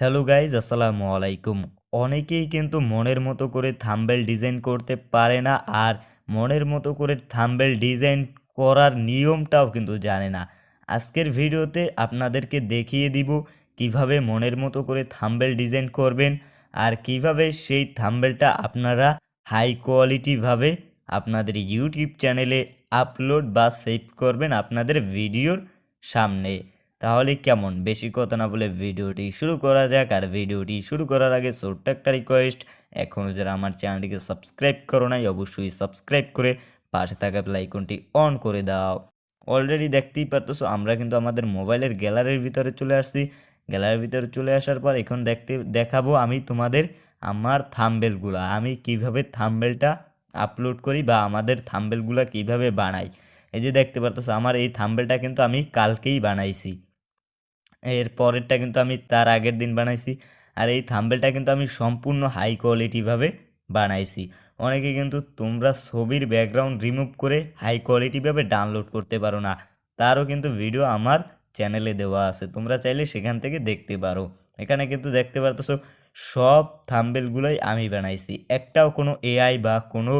Hello guys আসসালামু আলাইকুম। অনেকেই কিন্তু মনের মতো করে থাম্বেল ডিজাইন করতে পারে না আর মনের মতো করে থাম্বেল ডিজাইন করার নিয়মটাও কিন্তু জানে না। আজকের ভিডিওতে আপনাদেরকে দেখিয়ে দিব কীভাবে মনের মতো করে থাম্বেল ডিজাইন করবেন আর কীভাবে সেই থাম্বেলটা আপনারা হাই কোয়ালিটিভাবে আপনাদের ইউটিউব চ্যানেলে আপলোড বা সেভ করবেন আপনাদের ভিডিওর সামনে। তাহলে কেমন? বেশি কথা না বলে ভিডিওটি শুরু করা যাক। আর ভিডিওটি শুরু করার আগে ছোট্ট একটা রিকোয়েস্ট এখনও যারা আমার চ্যানেলটিকে সাবস্ক্রাইব করো নাই, অবশ্যই সাবস্ক্রাইব করে পাশে থাকা আইকনটি অন করে দাও। অলরেডি দেখতেই পারতেছো, আমরা কিন্তু আমাদের মোবাইলের গ্যালারির ভিতরে চলে আসছি। গ্যালারির ভিতরে চলে আসার পর এখন দেখতে, দেখাবো আমি তোমাদের আমার থাম্বেলগুলো আমি কীভাবে থাম্বেলটা আপলোড করি বা আমাদের থাম্বেলগুলো কীভাবে বানাই। এই যে দেখতে পারতেছো, আমার এই থাম্বেলটা কিন্তু আমি কালকেই বানাইছি। এর পরেরটা কিন্তু আমি তার আগের দিন বানাইছি। আর এই থাম্বেলটা কিন্তু আমি সম্পূর্ণ হাই কোয়ালিটিভাবে বানাইছি। অনেকে কিন্তু তোমরা ছবির ব্যাকগ্রাউন্ড রিমুভ করে হাই কোয়ালিটিভাবে ডাউনলোড করতে পারো না। তারও কিন্তু ভিডিও আমার চ্যানেলে দেওয়া আছে। তোমরা চাইলে সেখান থেকে দেখতে পারো। এখানে কিন্তু দেখতে পারতেছো সব থাম্বেলগুলোই আমি বানাইছি। একটাও কোনো এআই বা কোনো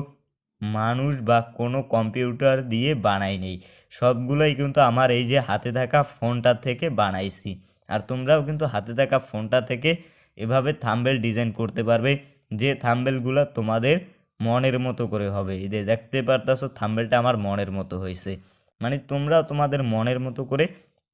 মানুষ বা কোনো কম্পিউটার দিয়ে বানাই নেই। সবগুলোই কিন্তু আমার এই যে হাতে থাকা ফোনটা থেকে বানাইছি। আর তোমরাও কিন্তু হাতে থাকা ফোনটা থেকে এভাবে থাম্বেল ডিজাইন করতে পারবে, যে থাম্বেলগুলো তোমাদের মনের মতো করে হবে। এই দেখতে পারতাছো, থাম্বেলটা আমার মনের মতো হয়েছে। মানে তোমরাও তোমাদের মনের মতো করে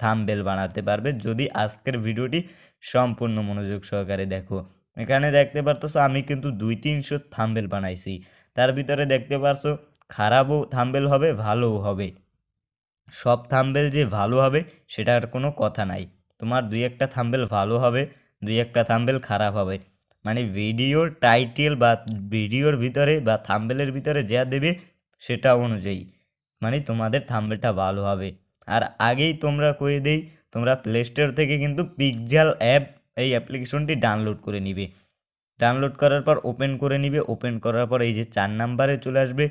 থাম্বেল বানাতে পারবে। যদি আজকের ভিডিওটি সম্পূর্ণ মনোযোগ সহকারে দেখো। এখানে দেখতে পারতেছো, আমি কিন্তু দুই তিনশো থাম্বেল বানাইছি। তার ভিতরে দেখতে পারছ, খারাপও থাম্বেল হবে, ভালোও হবে। সব থাম্বেল যে ভালো হবে, সেটার কোনো কথা নাই। তোমার দুই একটা থাম্বেল ভালো হবে, দুই একটা থাম্বেল খারাপ হবে। মানে ভিডিওর টাইটেল বা ভিডিওর ভিতরে বা থাম্বেলের ভিতরে যা দেবে, সেটা অনুযায়ী। মানে তোমাদের থাম্বেলটা ভালো হবে। আর আগেই তোমরা কয়ে দেই, তোমরা প্লে স্টোর থেকে কিন্তু পিকজাল অ্যাপ এই অ্যাপ্লিকেশনটি ডাউনলোড করে নিবে। ডাউনলোড করার পর ওপেন করে নিবে। ওপেন করার পর এই যে চার নাম্বারে চলে আসবে।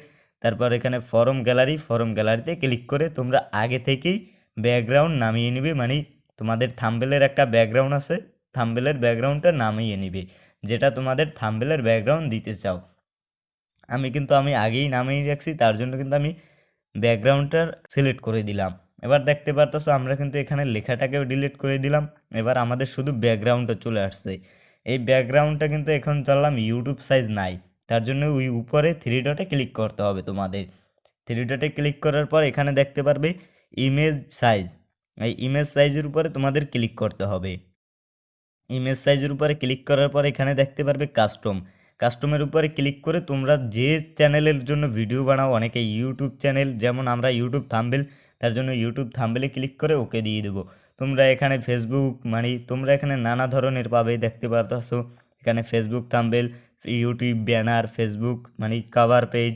তারপর এখানে ফরম গ্যালারি ফরম গ্যালারিতে ক্লিক করে তোমরা আগে থেকেই ব্যাকগ্রাউন্ড নামিয়ে নিবে। মানে তোমাদের থাম্বেলের একটা ব্যাকগ্রাউন্ড আছে। থাম্বেলের ব্যাকগ্রাউন্ডটা নামিয়ে নিবে। যেটা তোমাদের থাম্বেলের ব্যাকগ্রাউন্ড দিতে চাও। আমি কিন্তু, আমি আগেই নামিয়ে রাখছি। তার জন্য কিন্তু আমি ব্যাকগ্রাউন্ডটা সিলেক্ট করে দিলাম। এবার দেখতে পারতেছো, আমরা কিন্তু এখানে লেখাটাকেও ডিলিট করে দিলাম। এবার আমাদের শুধু ব্যাকগ্রাউন্ডটা চলে আসছে। এই ব্যাকগ্রাউন্ডটা কিন্তু এখন চাললাম ইউটিউব সাইজ নাই। তার জন্য ওই উপরে থ্রি ডটে ক্লিক করতে হবে তোমাদের। থ্রি ডটে ক্লিক করার পর এখানে দেখতে পারবে ইমেজ সাইজ এই ইমেজ সাইজের উপরে তোমাদের ক্লিক করতে হবে। ইমেজ সাইজের উপরে ক্লিক করার পর এখানে দেখতে পারবে কাস্টম কাস্টমের উপরে ক্লিক করে তোমরা যে চ্যানেলের জন্য ভিডিও বানাও, অনেকে ইউটিউব চ্যানেল যেমন আমরা ইউটিউব থাম্বেল তার জন্য ইউটিউব থাম্বেলে ক্লিক করে ওকে দিয়ে দেবো। তোমরা এখানে ফেসবুক মানে তোমরা এখানে নানা ধরনের পাবে, দেখতে পারতেছো। এখানে Facebook thumbnail YouTube banner Facebook মানে কাভার পেজ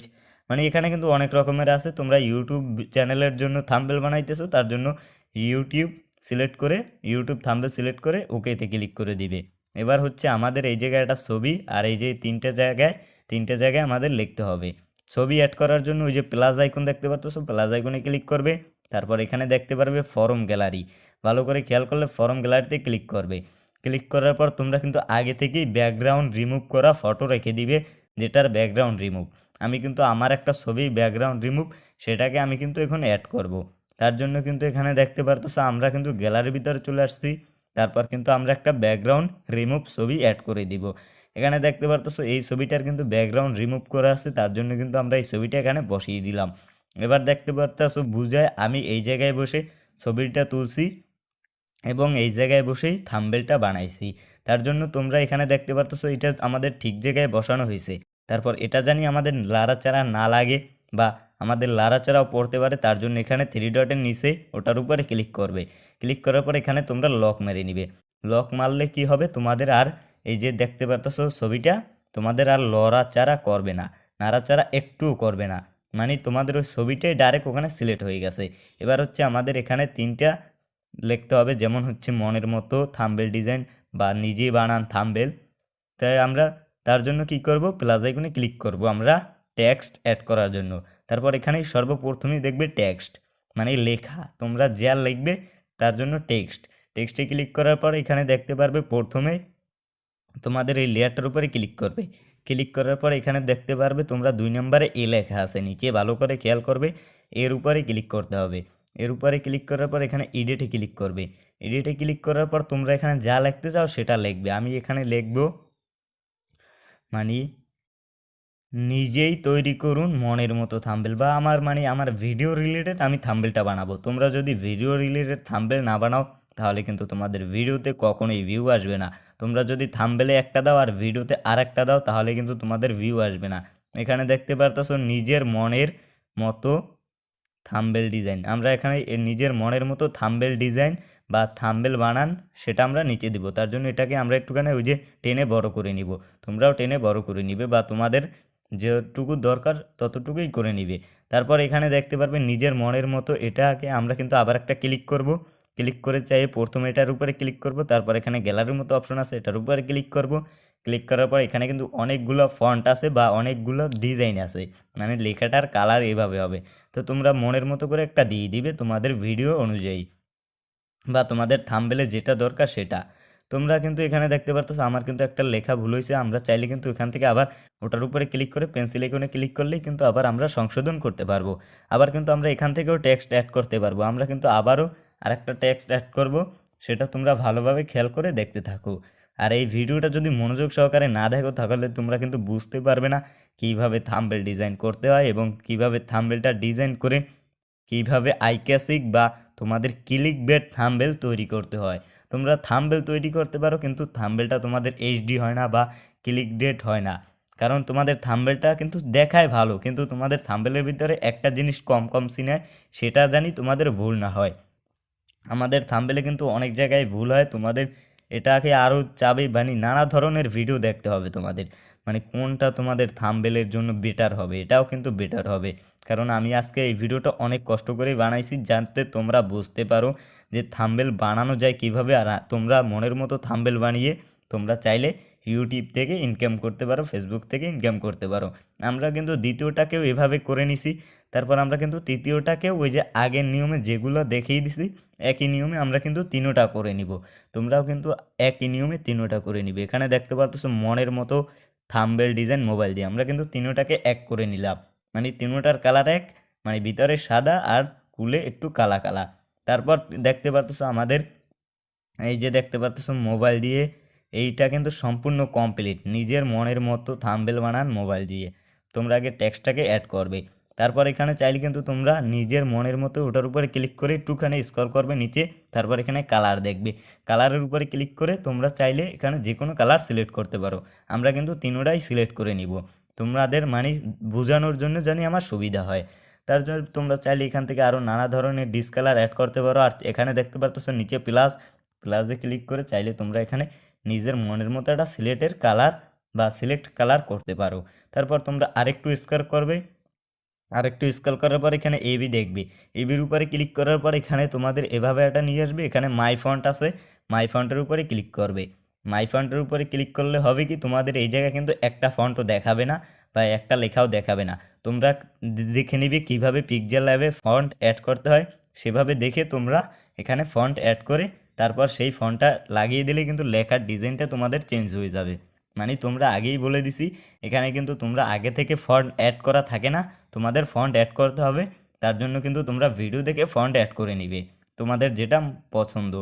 মানে এখানে কিন্তু অনেক রকমের আছে। তোমরা ইউটিউব চ্যানেলের জন্য থাম্বেল বানাইতেছো, তার জন্য ইউটিউব সিলেক্ট করে ইউটিউব থাম্বেল সিলেক্ট করে ওকেতে ক্লিক করে দিবে। এবার হচ্ছে আমাদের এই জায়গায় একটা ছবি আর এই যে তিনটে জায়গায় তিনটে জায়গায় আমাদের লিখতে হবে। ছবি অ্যাড করার জন্য ওই যে প্লাস আইকন দেখতে পাচ্ছ প্লাস আইকনে ক্লিক করবে। তারপর এখানে দেখতে পারবে ফরম গ্যালারি ভালো করে খেয়াল করলে ফরম গ্যালারিতে ক্লিক করবে। ক্লিক করার পর তোমরা কিন্তু আগে থেকেই ব্যাকগ্রাউন্ড রিমুভ করা ফটো রেখে দিবে, যেটার ব্যাকগ্রাউন্ড রিমুভ আমি কিন্তু আমার একটা ছবি ব্যাকগ্রাউন্ড রিমুভ সেটাকে আমি কিন্তু এখন অ্যাড করব। তার জন্য কিন্তু এখানে দেখতে পারতেছো আমরা কিন্তু গ্যালারির ভিতরে চলে আসছি। তারপর কিন্তু আমরা একটা ব্যাকগ্রাউন্ড রিমুভ ছবি অ্যাড করে দিব। এখানে দেখতে পারতেছো এই ছবিটার কিন্তু ব্যাকগ্রাউন্ড রিমুভ করা আছে, তার জন্য কিন্তু আমরা এই ছবিটা এখানে বসিয়ে দিলাম। এবার দেখতে পারতেছো বুঝায় আমি এই জায়গায় বসে ছবিটা তুলছি এবং এই জায়গায় বসেই থাম্বেলটা বানাইছি। তার জন্য তোমরা এখানে দেখতে পারতেছো, এটা আমাদের ঠিক জায়গায় বসানো হয়েছে তারপর এটা জানি আমাদের লাড়াচাড়া না লাগে বা আমাদের লাড়াচাড়াও পড়তে পারে, তার জন্য এখানে থ্রি ডটের নিচে ওটার উপরে ক্লিক করবে। ক্লিক করার পর এখানে তোমরা লক মেরে নিবে। লক মারলে কি হবে? তোমাদের আর এই যে দেখতে পারতেছো ছবিটা, তোমাদের আর লড়াচাড়া করবে না, নাড়াচাড়া একটুও করবে না। মানে তোমাদের ওই ছবিটাই ডাইরেক্ট ওখানে সিলেক্ট হয়ে গেছে। এবার হচ্ছে আমাদের এখানে তিনটা লিখতে হবে, যেমন হচ্ছে মনের মতো, থাম্বেল ডিজাইন বা নিজে বানান থাম্বেল। তাই আমরা তার জন্য কি করব? প্লাস আইকনে ক্লিক করব আমরা টেক্সট অ্যাড করার জন্য। তারপর এখানে সর্বপ্রথমেই দেখবে টেক্সট মানে লেখা। তোমরা যা লিখবে তার জন্য টেক্সট টেক্সটে ক্লিক করার পর এখানে দেখতে পারবে প্রথমে তোমাদের এই লেয়ারটার উপরে ক্লিক করবে। ক্লিক করার পর এখানে দেখতে পারবে তোমরা দুই নম্বরে এ লেখা আছে। নিচে ভালো করে খেয়াল করবে, এর উপরে ক্লিক করতে হবে। এর উপরে ক্লিক করার পর এখানে এডিটে ক্লিক করবে। এডিটে ক্লিক করার পর তোমরা এখানে যা লিখতে চাও সেটা লিখবে। আমি এখানে লিখব মানে নিজেই তৈরি করুন মনের মতো থাম্বেল বা আমার মানে আমার ভিডিও রিলেটেড আমি থাম্বেলটা বানাবো। তোমরা যদি ভিডিও রিলেটেড থাম্বেল না বানাও তাহলে কিন্তু তোমাদের ভিডিওতে কখনোই ভিউ আসবে না। তোমরা যদি থাম্বেলে একটা দাও আর ভিডিওতে আর একটা দাও, তাহলে কিন্তু তোমাদের ভিউ আসবে না। এখানে দেখতে পারতেছো নিজের মনের মতো থাম্বেল ডিজাইন আমরা এখানে নিজের মনের মতো থাম্বেল ডিজাইন বা থাম্বেল বানান, সেটা আমরা নিচে দিব। তার জন্য এটাকে আমরা একটুখানি ওই যে টেনে বড় করে নিব। তোমরাও টেনে বড় করে নিবে বা তোমাদের যেটুকু দরকার ততটুকুই করে নিবে। তারপর এখানে দেখতে পারবে নিজের মনের মতো এটাকে আমরা কিন্তু আবার একটা ক্লিক করব। ক্লিক করে চাই প্রথমে এটার উপরে ক্লিক করব, তারপর এখানে গ্যালারির মতো অপশন আছে, এটার উপরে ক্লিক করব। ক্লিক করার পর এখানে কিন্তু অনেকগুলো ফন্ট আছে বা অনেকগুলো ডিজাইন আছে। মানে লেখাটার কালার এভাবে হবে। তো তোমরা মনের মতো করে একটা দিয়ে দিবে তোমাদের ভিডিও অনুযায়ী। বা তোমাদের থাম্বেলে যেটা দরকার সেটা। তোমরা কিন্তু এখানে দেখতে পারতেছো, আমার কিন্তু একটা লেখা ভুল হয়েছে, আমরা চাইলে কিন্তু এখান থেকে আবার ওটার উপরে ক্লিক করে পেন্সিল এখানে ক্লিক করলেই কিন্তু আবার আমরা সংশোধন করতে পারব। আবার কিন্তু আমরা এখান থেকেও টেক্সট অ্যাড করতে পারব। আমরা কিন্তু আবারও আরেকটা টেক্সট অ্যাড করব, সেটা তোমরা ভালোভাবে খেয়াল করে দেখতে থাকো। আর এই ভিডিওটা যদি মনোযোগ সহকারে না দেখো, তাহলে তোমরা কিন্তু বুঝতে পারবে না কীভাবে থাম্বেল ডিজাইন করতে হয় এবং কীভাবে থাম্বেলটা ডিজাইন করে কীভাবে আইক্যাসিক বা তোমাদের ক্লিক বেড থাম্বেল তৈরি করতে হয়। তোমরা থাম্বেল তৈরি করতে পারো, কিন্তু থাম্বেলটা তোমাদের এইচডি হয় না বা ক্লিক ডেট হয় না। কারণ তোমাদের থাম্বেলটা কিন্তু দেখায় ভালো, কিন্তু তোমাদের থাম্বেলের ভিতরে একটা জিনিস কম কম সিনায় সেটা জানি তোমাদের ভুল না হয়। আমাদের থাম্বেলে কিন্তু অনেক জায়গায় ভুল হয়, তোমাদের এটাকে আরও চাবে মানে নানা ধরনের ভিডিও দেখতে হবে তোমাদের মানে কোনটা তোমাদের থাম্বেলের জন্য বেটার হবে, এটাও কিন্তু বেটার হবে, কারণ আমি আজকে এই ভিডিওটা অনেক কষ্ট করে বানাইছি যাতে তোমরা বুঝতে পারো যে থাম্বেল বানানো যায় কীভাবে, আর তোমরা মনের মতো থাম্বেল বানিয়ে তোমরা চাইলে ইউটিউব থেকে ইনকাম করতে পারো ফেসবুক থেকে ইনকাম করতে পারো। আমরা কিন্তু দ্বিতীয়টাকেও এভাবে করে নিছি তারপর আমরা কিন্তু তৃতীয়টাকেও ওই যে আগের নিয়মে যেগুলো দেখিয়ে দিছি, একই নিয়মে আমরা কিন্তু তিনোটা করে নিব। তোমরাও কিন্তু একই নিয়মে তিনোটা করে নিবে। এখানে দেখতে পারতেছো মনের মতো থাম্বেল ডিজাইন মোবাইল দিয়ে আমরা কিন্তু তিনোটাকে এক করে নিলাম। মানে তিনোটার কালার এক মানে ভিতরে সাদা আর কুলে একটু কালা কালা। তারপর দেখতে পারতেছো আমাদের এই যে দেখতে পারতেছো মোবাইল দিয়ে এইটা কিন্তু সম্পূর্ণ কমপ্লিট। নিজের মনের মতো থাম্বেল বানান মোবাইল দিয়ে। তোমরা আগে টেক্সটটাকে অ্যাড করবে। তারপর এখানে চাইলে কিন্তু তোমরা নিজের মনের মতো ওটার উপরে ক্লিক করে একটুখানি স্ক্রল করবে নিচে, তারপর এখানে কালার দেখবে। কালারের উপরে ক্লিক করে তোমরা চাইলে এখানে যে কোনো কালার সিলেক্ট করতে পারো। আমরা কিন্তু তিনোটাই সিলেক্ট করে নিব। তোমাদের মানে বোঝানোর জন্য জানি আমার সুবিধা হয়। তার জন্য তোমরা চাইলে এখান থেকে আরও নানা ধরনের ডিসকালার অ্যাড করতে পারো। আর এখানে দেখতে পারতেছো নিচে প্লাস প্লাসে ক্লিক করে চাইলে তোমরা এখানে নিজের মনের মতো একটা সিলেটের কালার বা সিলেক্ট কালার করতে পারো। তারপর তোমরা আরেকটু স্কোয়ার করবে। আরেকটু স্কল করার পর এখানে এবি দেখবে। এবির উপরে ক্লিক করার পর এখানে তোমাদের এভাবে একটা নিয়ে আসবে। এখানে মাই ফন্ট আছে। মাই ফন্টের উপরে ক্লিক করবে। মাই ফন্টের উপরে ক্লিক করলে হবে কি, তোমাদের এই জায়গায় কিন্তু একটা ফন্টও দেখাবে না বা একটা লেখাও দেখাবে না। তোমরা দেখে নিবে কীভাবে পিকচার ল্যাবে ফন্ট অ্যাড করতে হয়। সেভাবে দেখে তোমরা এখানে ফন্ট অ্যাড করে তারপর সেই ফন্টটা লাগিয়ে দিলে কিন্তু লেখার ডিজাইনটা তোমাদের চেঞ্জ হয়ে যাবে। মানে তোমরা আগেই বলে দিছি, এখানে কিন্তু তোমরা আগে থেকে ফন্ট অ্যাড করা থাকে না, তোমাদের ফন্ট অ্যাড করতে হবে, তার জন্য কিন্তু তোমরা ভিডিও দেখে ফন্ট অ্যাড করে নিবে, তোমাদের যেটা পছন্দ।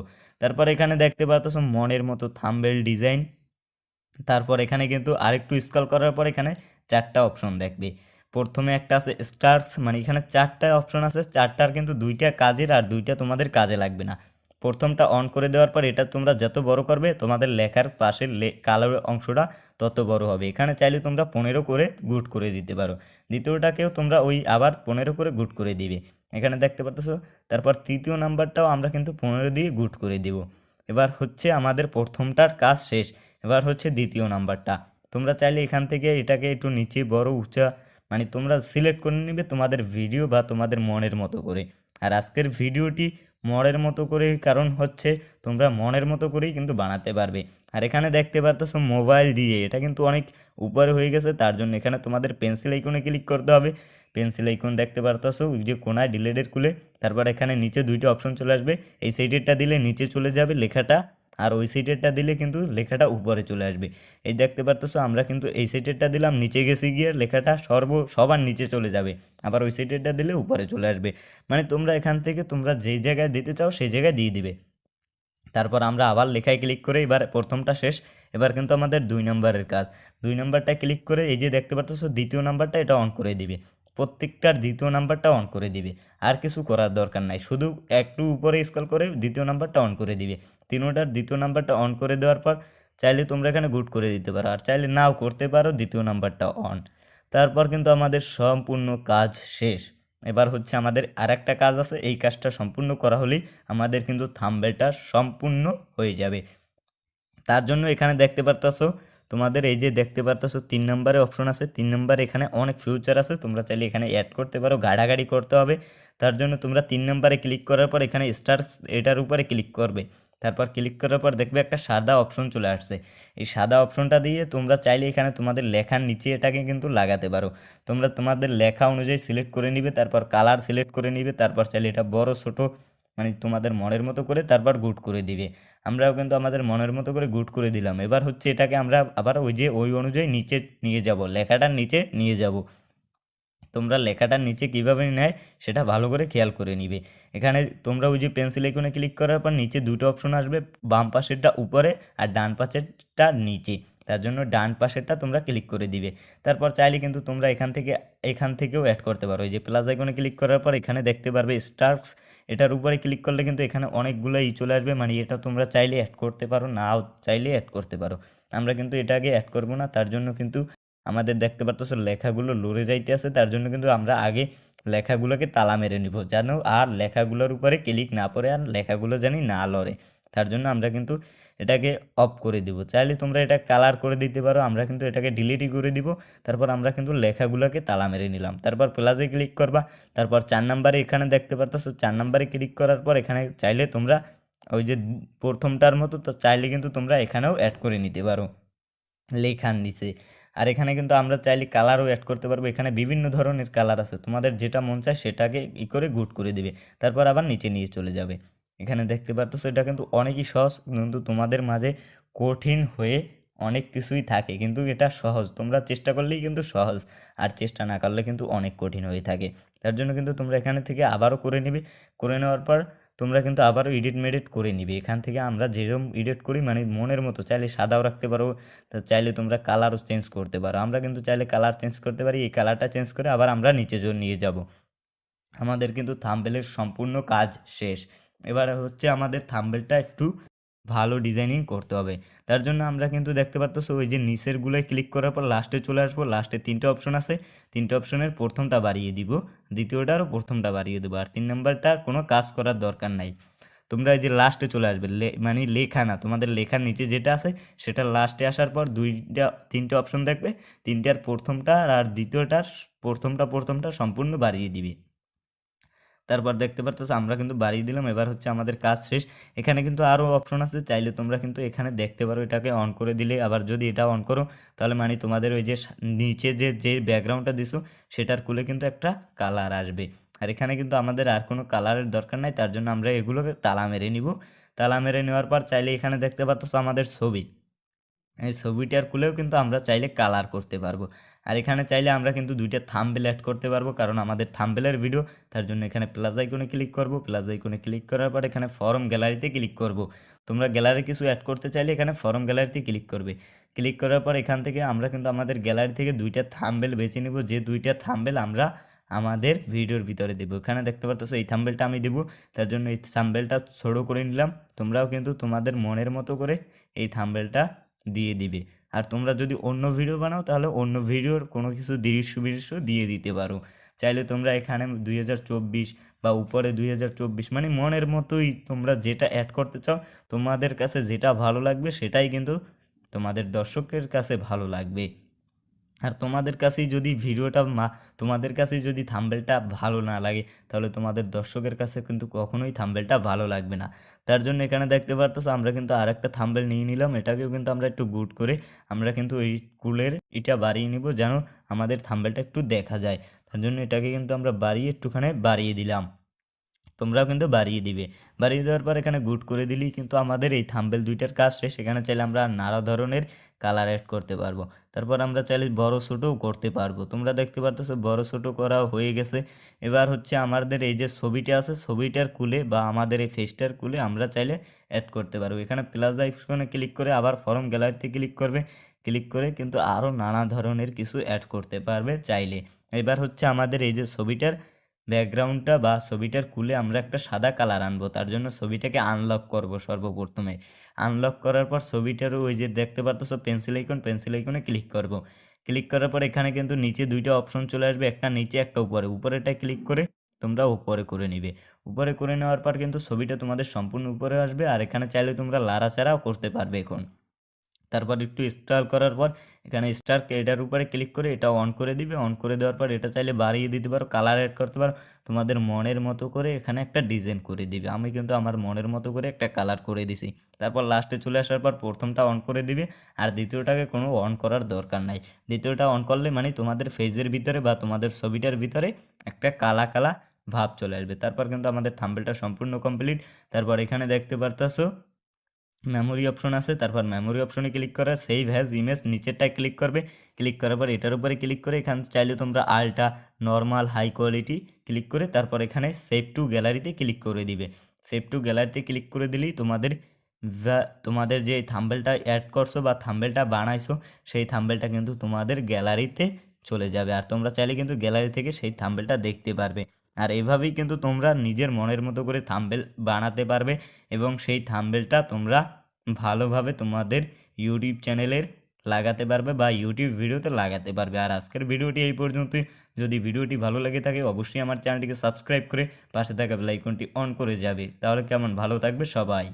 তারপর এখানে দেখতে পাচ্ছ মনের মতো থাম্বেল ডিজাইন তারপর এখানে কিন্তু আরেকটু স্কল করার পর এখানে চারটা অপশন দেখবে। প্রথমে একটা আছে স্টার্স মানে এখানে চারটা অপশন আছে, চারটার কিন্তু দুইটা কাজের আর দুইটা তোমাদের কাজে লাগবে না। প্রথমটা অন করে দেওয়ার পর এটা তোমরা যত বড় করবে, তোমাদের লেখার পাশের কালো অংশটা তত বড় হবে। এখানে চাইলে তোমরা পনেরো করে গুড করে দিতে পারো। দ্বিতীয়টাকেও তোমরা ওই আবার পনেরো করে গুড করে দিবে। এখানে দেখতে পারতেছো? তারপর তৃতীয় নাম্বারটাও আমরা কিন্তু পনেরো দিয়ে গুড করে দিব। এবার হচ্ছে আমাদের প্রথমটার কাজ শেষ। এবার হচ্ছে দ্বিতীয় নাম্বারটা। তোমরা চাইলে এখান থেকে এটাকে একটু নিচে বড়, উঁচা মানে তোমরা সিলেক্ট করে নিবে তোমাদের ভিডিও বা তোমাদের মনের মতো করে। আর আজকের ভিডিওটি মনের মতো করে কারণ হচ্ছে তোমরা মনের মতো করেই কিন্তু বানাতে পারবে। আর এখানে দেখতে পারতেছো মোবাইল দিয়ে, এটা কিন্তু অনেক উপরে হয়ে গেছে, তার জন্য এখানে তোমাদের পেন্সিল আইকনে ক্লিক করতে হবে। পেন্সিল আইকন দেখতে পারতেছো যে কোনায় ডিলেটের খুলে তারপর এখানে নিচে দুইটা অপশন চলে আসবে। এই সাইডেরটা দিলে নিচে চলে যাবে লেখাটা। আর ওই সাইডেরটা দিলে কিন্তু লেখাটা উপরে চলে আসবে। এই দেখতে পারতেছো, আমরা কিন্তু এই সাইডেরটা দিলাম, নিচে গেছে গিয়ে লেখাটা সর্ব, সবার নিচে চলে যাবে। আবার ওই সাইডেরটা দিলে উপরে চলে আসবে। মানে তোমরা এখান থেকে, তোমরা যেই জায়গায় দিতে চাও, সেই জায়গায় দিয়ে দিবে। তারপর আমরা আবার লেখায় ক্লিক করে এবার প্রথমটা শেষ। এবার কিন্তু আমাদের দুই নম্বরের কাজ। দুই নম্বরটা ক্লিক করে এই যে দেখতে পারতেছো, দ্বিতীয় নাম্বারটা এটা অন করে দিবে। প্রত্যেকটার দ্বিতীয় নাম্বারটা অন করে দিবে। আর কিছু করার দরকার নাই। শুধু একটু উপরে স্কল করে দ্বিতীয় নাম্বারটা অন করে দিবে। তিনোটার দ্বিতীয় নাম্বারটা অন করে দেওয়ার পর চাইলে তোমরা এখানে গুড করে দিতে পারো। আর চাইলে নাও করতে পারো, দ্বিতীয় নাম্বারটা অন তারপর কিন্তু আমাদের সম্পূর্ণ কাজ শেষ। এবার হচ্ছে আমাদের আর একটা কাজ আছে। এই কাজটা সম্পূর্ণ করা হলেই আমাদের কিন্তু থাম্বেলটা সম্পূর্ণ হয়ে যাবে। তার জন্য এখানে দেখতে পারতাছো তোমাদের এই যে দেখতে পারতাছো, তিন নম্বরে অপশন আছে। তিন নম্বরে এখানে অনেক ফিউচার আছে। তোমরা চাইলে এখানে অ্যাড করতে পারো, গাড়াগাড়ি করতে হবে। তার জন্য তোমরা তিন নম্বরে ক্লিক করার পর এখানে স্টার এটার উপরে ক্লিক করবে। তারপর ক্লিক করার পর দেখবে একটা সাদা অপশন চলে আসছে। এই সাদা অপশনটা দিয়ে তোমরা চাইলে এখানে তোমাদের লেখার নিচে এটাকে কিন্তু লাগাতে পারো। তোমরা তোমাদের লেখা অনুযায়ী সিলেক্ট করে নিবে, তারপর কালার সিলেক্ট করে নিবে, তারপর চাইলে এটা বড়, ছোট মানে তোমাদের মনের মতো করে তারপর গুড করে দিবে। আমরাও কিন্তু আমাদের মনের মতো করে গুড করে দিলাম। এবার হচ্ছে এটাকে আমরা আবার ওই যে ওই অনুযায়ী নিচে নিয়ে যাব, লেখাটার নিচে নিয়ে যাব। তোমরা লেখাটার নিচে কীভাবে নেয় সেটা ভালো করে খেয়াল করে নিবে। এখানে তোমরা ওই যে পেন্সিল আইকনে ক্লিক করার পর নিচে দুটো অপশন আসবে, বাম পাশেরটা উপরে আর ডান পাশেরটা নিচে। তার জন্য ডান পাশেরটা তোমরা ক্লিক করে দিবে। তারপর চাইলে কিন্তু তোমরা এখান থেকে, এখান থেকেও অ্যাড করতে পারো। এই যে প্লাস আইকনে ক্লিক করার পর এখানে দেখতে পারবে স্টার্কস এটার উপরে ক্লিক করলে কিন্তু এখানে অনেকগুলোই চলে আসবে। মানে এটা তোমরা চাইলে অ্যাড করতে পারো, নাও চাইলে অ্যাড করতে পারো। আমরা কিন্তু এটা আগে অ্যাড করব না, তার জন্য কিন্তু আমাদের দেখতে পারতো লেখাগুলো লড়ে যাইতে আছে, তার জন্য কিন্তু আমরা আগে লেখাগুলোকে তালা মেরে নিব, যেন আর লেখাগুলোর উপরে ক্লিক না পড়ে আর লেখাগুলো জানি না লড়ে। তার জন্য আমরা কিন্তু এটাকে অফ করে দিব। চাইলে তোমরা এটা কালার করে দিতে পারো, আমরা কিন্তু এটাকে ডিলিটই করে দিব। তারপর আমরা কিন্তু লেখাগুলোকে তালা মেরে নিলাম। তারপর প্লাসে ক্লিক করবা, তারপর চার নাম্বারে এখানে দেখতে পারতেছো, চার নাম্বারে ক্লিক করার পর এখানে চাইলে তোমরা ওই যে প্রথমটার মতো তো চাইলে কিন্তু তোমরা এখানেও অ্যাড করে নিতে পারো লেখার নিচে। আর এখানে কিন্তু আমরা চাইলে কালারও অ্যাড করতে পারব। এখানে বিভিন্ন ধরনের কালার আছে, তোমাদের যেটা মন চায় সেটাকে ই করে গুড করে দিবে। তারপর আবার নিচে নিয়ে চলে যাবে। এখানে দেখতে পারতো এটা কিন্তু অনেকই সহজ, কিন্তু তোমাদের মাঝে কঠিন হয়ে অনেক কিছুই থাকে, কিন্তু এটা সহজ। তোমরা চেষ্টা করলেই কিন্তু সহজ, আর চেষ্টা না করলে কিন্তু অনেক কঠিন হয়ে থাকে। তার জন্য কিন্তু তোমরা এখানে থেকে আবারও করে নিবে। করে নেওয়ার পর তোমরা কিন্তু আবারও এডিট মেডিট করে নিবে। এখান থেকে আমরা যেরকম এডিট করি মানে মনের মতো, চাইলে সাদাও রাখতে পারো, তা চাইলে তোমরা কালারও চেঞ্জ করতে পারো। আমরা কিন্তু চাইলে কালার চেঞ্জ করতে পারি, এই কালারটা চেঞ্জ করে আবার আমরা নিচে নিয়ে যাব। আমাদের কিন্তু থাম্বেলের সম্পূর্ণ কাজ শেষ। এবার হচ্ছে আমাদের থাম্বেলটা একটু ভালো ডিজাইনিং করতে হবে। তার জন্য আমরা কিন্তু দেখতে পারতেছো ওই যে নিচেরগুলোয় ক্লিক করার পর লাস্টে চলে আসব লাস্টে তিনটে অপশন আছে। তিনটে অপশনের প্রথমটা বাড়িয়ে দিব দ্বিতীয়টারও প্রথমটা বাড়িয়ে দেবো। আর তিন নম্বরটার কোনো কাজ করার দরকার নাই। তোমরা এই যে লাস্টে চলে আসবে মানে লেখা না, তোমাদের লেখার নিচে যেটা আছে সেটা লাস্টে আসার পর দুইটা, তিনটে অপশন দেখবে তিনটার প্রথমটা আর দ্বিতীয়টার প্রথমটা প্রথমটা সম্পূর্ণ বাড়িয়ে দিবে। তারপর দেখতে পারতেছো, আমরা কিন্তু বাড়িয়ে দিলাম, এবার হচ্ছে আমাদের কাজ শেষ। এখানে কিন্তু আরও অপশন আছে, চাইলে তোমরা কিন্তু এখানে দেখতে পারো, এটাকে অন করে দিলে। আবার যদি এটা অন করো, তাহলে মানে তোমাদের ওই যে নিচে যে যে ব্যাকগ্রাউন্ডটা দিছো, সেটার কুলে কিন্তু একটা কালার আসবে। আর এখানে কিন্তু আমাদের আর কোনো কালারের দরকার নাই, তার জন্য আমরা এগুলোকে তালা মেরে নিব। তালা মেরে নেওয়ার পর চাইলে এখানে দেখতে পারতো আমাদের ছবি। এই ছবিটার কুলেও কিন্তু আমরা চাইলে কালার করতে পারব। আর এখানে চাইলে আমরা কিন্তু দুইটা থাম্বেল অ্যাড করতে পারব, কারণ আমাদের থাম্বেলের ভিডিও তার জন্য এখানে প্লাস আইকনে ক্লিক করব। প্লাস আইকনে ক্লিক করার পর এখানে ফরম গ্যালারিতে ক্লিক করব। তোমরা গ্যালারি কিছু অ্যাড করতে চাইলে এখানে ফরম গ্যালারিতে ক্লিক করবে। ক্লিক করার পর এখান থেকে আমরা কিন্তু আমাদের গ্যালারি থেকে দুইটা থাম্বেল বেছে নিব। যে দুইটা থাম্বেল আমরা আমাদের ভিডিওর ভিতরে দেবো। এখানে দেখতে পারতো এই থাম্বেলটা আমি দেবো। তার জন্য এই থাম্বেলটা ছোটো করে নিলাম। তোমরাও কিন্তু তোমাদের মনের মতো করে এই থাম্বেলটা দিয়ে দিবে। আর তোমরা যদি অন্য ভিডিও বানাও, তাহলে অন্য ভিডিওর কোনো কিছু দৃশ্য বিদৃশ্য দিয়ে দিতে পারো। চাইলে তোমরা এখানে দুই হাজার চব্বিশ বা উপরে দুই হাজার চব্বিশ মানে মনের মতোই তোমরা যেটা অ্যাড করতে চাও, তোমাদের কাছে যেটা ভালো লাগবে, সেটাই কিন্তু তোমাদের দর্শকের কাছে ভালো লাগবে। আর তোমাদের কাছেই যদি ভিডিওটা মা, তোমাদের কাছে যদি থাম্বেলটা ভালো না লাগে, তাহলে তোমাদের দর্শকের কাছে কিন্তু কখনোই থাম্বেলটা ভালো লাগবে না। তার জন্য এখানে দেখতে পারতেছো, আমরা কিন্তু আর একটা থাম্বেল নিয়ে নিলাম, এটাকেও কিন্তু আমরা একটু গুড করে আমরা কিন্তু এই কুলের এটা বাড়িয়ে নিব যেন আমাদের থাম্বেলটা একটু দেখা যায়। তার জন্য এটাকে কিন্তু আমরা বাড়িয়ে একটুখানি বাড়িয়ে দিলাম। তোমরাও কিন্তু বাড়িয়ে দিবে। বাড়িয়ে দেওয়ার পর এখানে গুড করে দিলেই কিন্তু আমাদের এই থাম্বেল দুইটার কাজ শেষ সেখানে চাইলে আমরা নানা ধরনের কালার অ্যাড করতে পারব। তারপর আমরা চাইলে বড় ছোটোও করতে পারব। তোমরা দেখতে পারতেছো বড় ছোটো করা হয়ে গেছে। এবার হচ্ছে আমাদের এই যে ছবিটা আছে, ছবিটার কুলে বা আমাদের এই ফেসটার কুলে আমরা চাইলে অ্যাড করতে পারব। এখানে প্লাস আইকনে ক্লিক করে আবার ফর্ম গ্যালারিতে ক্লিক করবে। ক্লিক করে কিন্তু আরও নানা ধরনের কিছু অ্যাড করতে পারবে চাইলে। এবার হচ্ছে আমাদের এই যে ছবিটার ব্যাকগ্রাউন্ডটা বা ছবিটার কুলে আমরা একটা সাদা কালার আনব, তার জন্য ছবিটাকে আনলক করব সর্বপ্রথমে। আনলক করার পর ছবিটারও ওই যে দেখতে পারতেছো পেন্সিল আইকন পেন্সিল আইকনে ক্লিক করব। ক্লিক করার পর এখানে কিন্তু নিচে দুইটা অপশন চলে আসবে, একটা নিচে, একটা উপরে। উপরেটা ক্লিক করে তোমরা উপরে করে নিবে। উপরে করে নেওয়ার পর কিন্তু ছবিটা তোমাদের সম্পূর্ণ উপরে আসবে, আর এখানে চাইলে তোমরা লাড়াচাড়াও করতে পারবে এখন। তারপর একটু স্টার করার পর, এখানে স্টার এটার উপরে ক্লিক করে এটা অন করে দিবে। অন করে দেওয়ার পর এটা চাইলে বাড়িয়ে দিতে পারো কালার অ্যাড করতে পারো। তোমাদের মনের মতো করে এখানে একটা ডিজাইন করে দিবে। আমি কিন্তু আমার মনের মতো করে একটা কালার করে দিছি। তারপর লাস্টে চলে আসার পর প্রথমটা অন করে দিবে। আর দ্বিতীয়টাকে কোনো অন করার দরকার নাই। দ্বিতীয়টা অন করলে মানে তোমাদের ফেজের ভিতরে বা তোমাদের ছবিটার ভিতরে একটা কালা কালা ভাব চলে আসবে। তারপর কিন্তু আমাদের থাম্বেলটা সম্পূর্ণ কমপ্লিট তারপর এখানে দেখতে পারতাছো মেমোরি অপশন আছে তারপর মেমোরি অপশনে ক্লিক করে সেভ হ্যাজ ইমেজ নিচেরটায় ক্লিক করবে ক্লিক করার পর এটার উপরে ক্লিক করে এখানে চাইলে তোমরা ultra normal high quality click করে তারপর এখানে সেভ টু গ্যালারিতে ক্লিক করে দিবে। সেভ টু গ্যালারিতে ক্লিক করে দিলেই তোমাদের তোমাদের যে থাম্বেলটা অ্যাড করছ বা থাম্বেলটা বানাইছো, সেই থাম্বেলটা কিন্তু তোমাদের গ্যালারিতে চলে যাবে। আর তোমরা চাইলে কিন্তু গ্যালারি থেকে সেই থাম্বেলটা দেখতে পারবে। আর এভাবেই কিন্তু তোমরা নিজের মনের মতো করে থাম্বেল বানাতে পারবে এবং সেই থাম্বেলটা তোমরা ভালোভাবে তোমাদের ইউটিউব চ্যানেলের লাগাতে পারবে বা ইউটিউব ভিডিওতে লাগাতে পারবে। আর আজকের ভিডিওটি এই পর্যন্তই। যদি ভিডিওটি ভালো লাগে থাকে, অবশ্যই আমার চ্যানেলটিকে সাবস্ক্রাইব করে পাশে থাকা বেলাইকনটি অন করে যাবে। তাহলে কেমন? ভালো থাকবে সবাই।